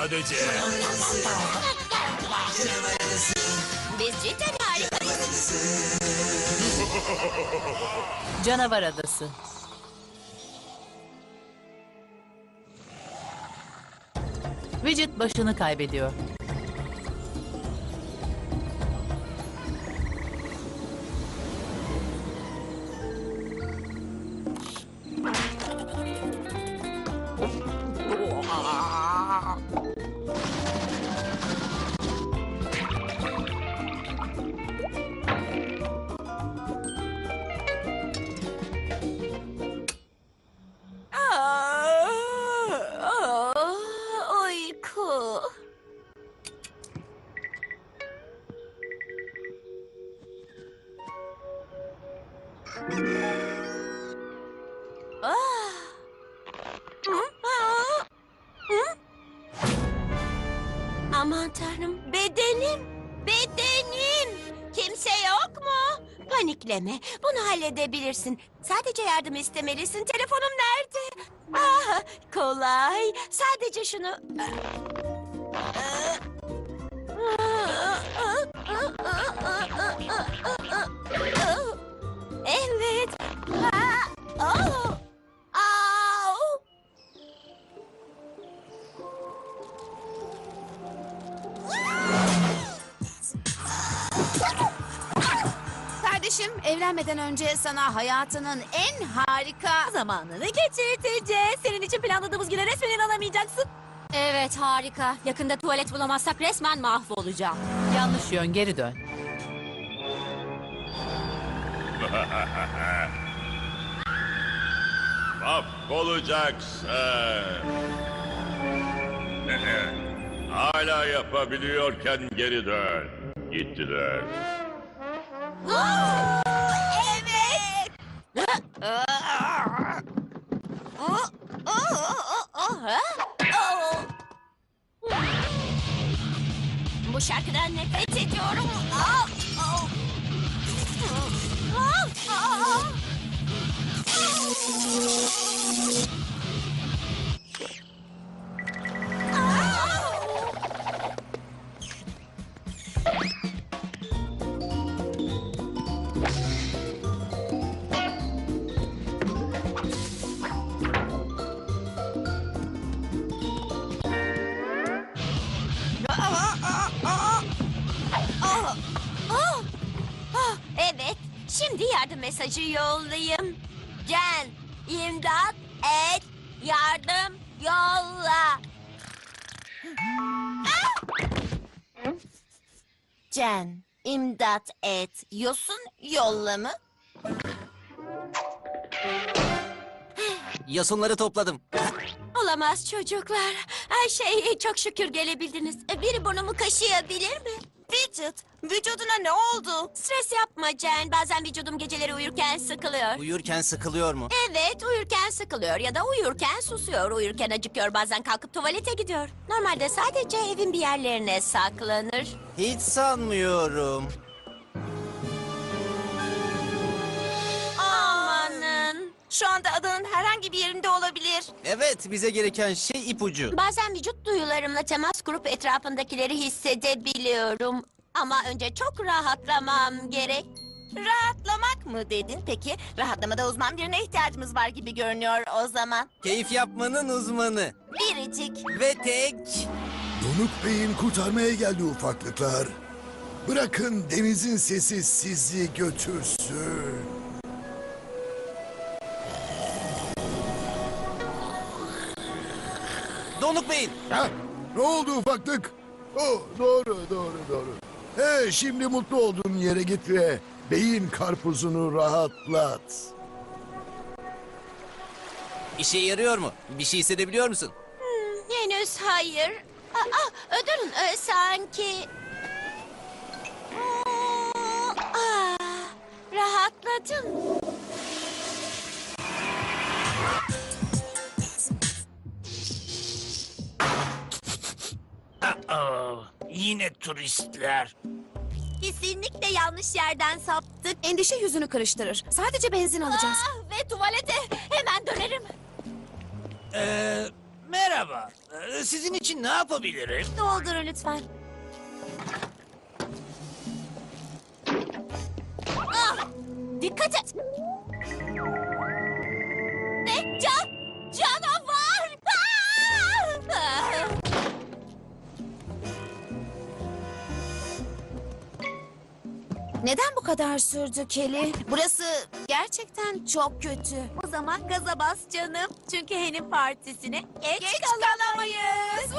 sadece. Biz cidden harikayız. Canavar Adası. Widget başını kaybediyor. Aman tanrım bedenim, bedenim. Kimse yok mu? Panikleme, bunu halledebilirsin. Sadece yardım istemelisin. Telefonum nerede? Ah, kolay. Sadece şunu... Evet. Kardeşim evlenmeden önce sana hayatının en harika zamanını geçirteceğiz. Senin için planladığımız güne resmen inanamayacaksın. Evet harika. Yakında tuvalet bulamazsak resmen mahvolacağım. Yanlış yön geri dön. Mahvolacaksın. Hala yapabiliyorken geri dön. Gittiler. Evet. Bu şarkıdan nefret ediyorum. Şimdi yardım mesajı yollayayım. Can, imdat et, yardım yolla. Ah! Can, imdat et, yosun yolla mı? Yosunları topladım. Olamaz çocuklar. Her şey çok şükür gelebildiniz. Biri burnumu kaşıyabilir mi? Vücut, vücuduna ne oldu? Stres yapma Jen. Bazen vücudum geceleri uyurken sıkılıyor. Uyurken sıkılıyor mu? Evet, uyurken sıkılıyor ya da uyurken susuyor. Uyurken acıkıyor, bazen kalkıp tuvalete gidiyor. Normalde sadece evin bir yerlerine saklanır. Hiç sanmıyorum. Şu anda adanın herhangi bir yerinde olabilir. Evet, bize gereken şey ipucu. Bazen vücut duyularımla temas kurup etrafındakileri hissedebiliyorum. Ama önce çok rahatlamam gerek. Rahatlamak mı dedin? Peki rahatlamada uzman birine ihtiyacımız var gibi görünüyor o zaman. Keyif yapmanın uzmanı. Biricik. Ve tek... Donuk Bey'in kurtarmaya geldi ufaklıklar. Bırakın denizin sesi sizi götürsün. Donuk Bey'in. Ha? Ne oldu ufaklık? Oh, doğru, doğru, doğru. He, şimdi mutlu olduğun yere git ve beyin karpuzunu rahatlat. İşe yarıyor mu? Bir şey hissedebiliyor musun? Henüz hayır. Aa, ödürün e, sanki... Aa, rahatladım. Yine turistler. Kesinlikle yanlış yerden saptık. Endişe yüzünü karıştırır. Sadece benzin alacağız. Ah, ve tuvalete hemen dönerim. Ee, Merhaba. Ee, Sizin için ne yapabilirim? Doldurun lütfen. Ah, dikkat et. Kadar sürdü Kelly? Burası gerçekten çok kötü. O zaman gaza bas canım. Çünkü Hen'in partisine geç, Geç kalamayız.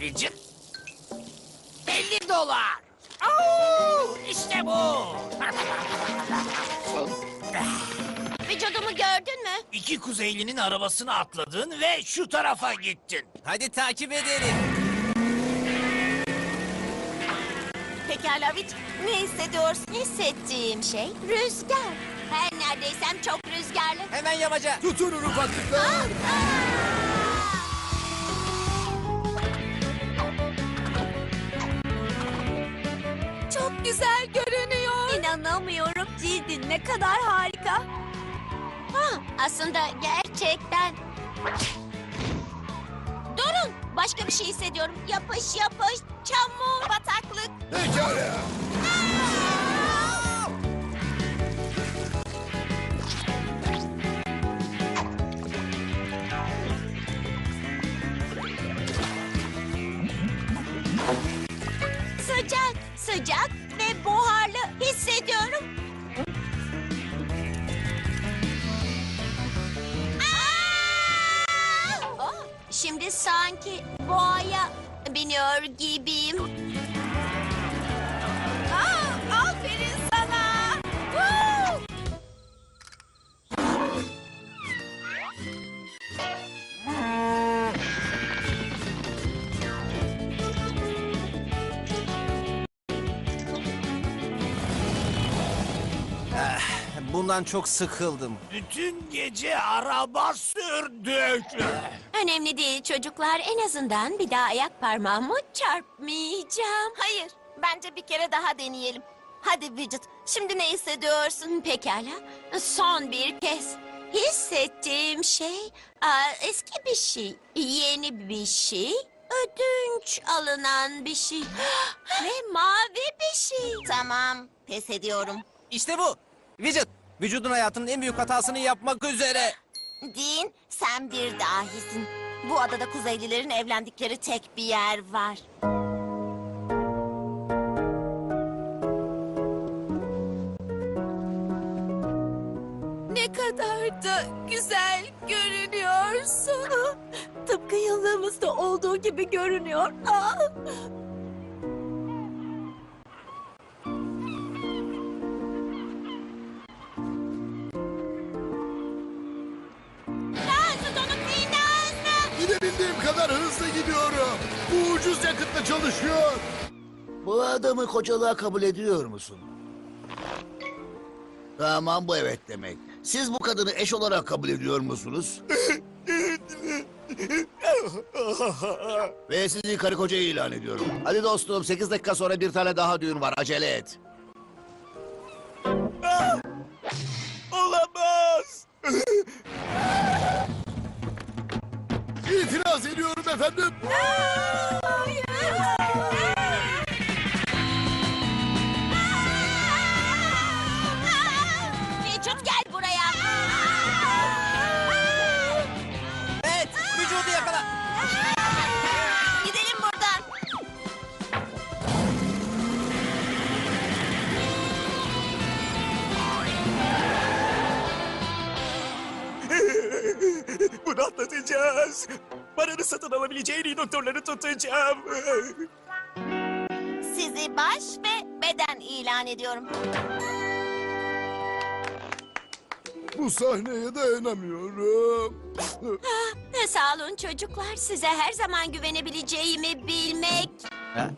Richard. 50 dolar. Oo, işte bu. Vücudumu gördün mü? İki kuzeylinin arabasına atladın ve şu tarafa gittin. Hadi takip edelim. Pekala Witch, ne hissediyorsun? Hissettiğim şey rüzgar. Her neredeysem çok rüzgarlı. Hemen yamaca. Tutunun ufaklıklar. Çok güzel görünüyor. İnanamıyorum cildin ne kadar harika. Ha, aslında gerçekten. Durun, başka bir şey hissediyorum. Yapış yapış, çamur, bataklık. Pekala. Sıcak, sanki boğaya biniyor gibiyim. Bundan çok sıkıldım. Bütün gece araba sürdük. Önemli değil çocuklar. En azından bir daha ayak parmağımı çarpmayacağım. Hayır, bence bir kere daha deneyelim. Hadi Widget, şimdi ne hissediyorsun? Pekala. Son bir kez. Hissettiğim şey aa, eski bir şey, yeni bir şey, ödünç alınan bir şey ve mavi bir şey. Tamam, pes ediyorum. İşte bu. Widget, vücudun hayatının en büyük hatasını yapmak üzere. Dean, sen bir dahisin. Bu adada Kuzeylilerin evlendikleri tek bir yer var. Ne kadar da güzel görünüyorsun. Tıpkı yıllığımızda olduğu gibi görünüyor. Aa! Gidebildiğim kadar hızlı gidiyorum. Bu ucuz yakıtla çalışıyor. Bu adamı kocalığa kabul ediyor musun? Tamam bu evet demek. Siz bu kadını eş olarak kabul ediyor musunuz? Ve sizi karı koca ilan ediyorum. Hadi dostum 8 dakika sonra bir tane daha düğün var acele et. İtiraz ediyorum efendim. Vücut Bunu atlatacağız. Paranı satın alabileceğin iyi doktorları tutacağım. Sizi baş ve beden ilan ediyorum. Bu sahneye dayanamıyorum. Sağ olun çocuklar. Size her zaman güvenebileceğimi bilmek. Ha?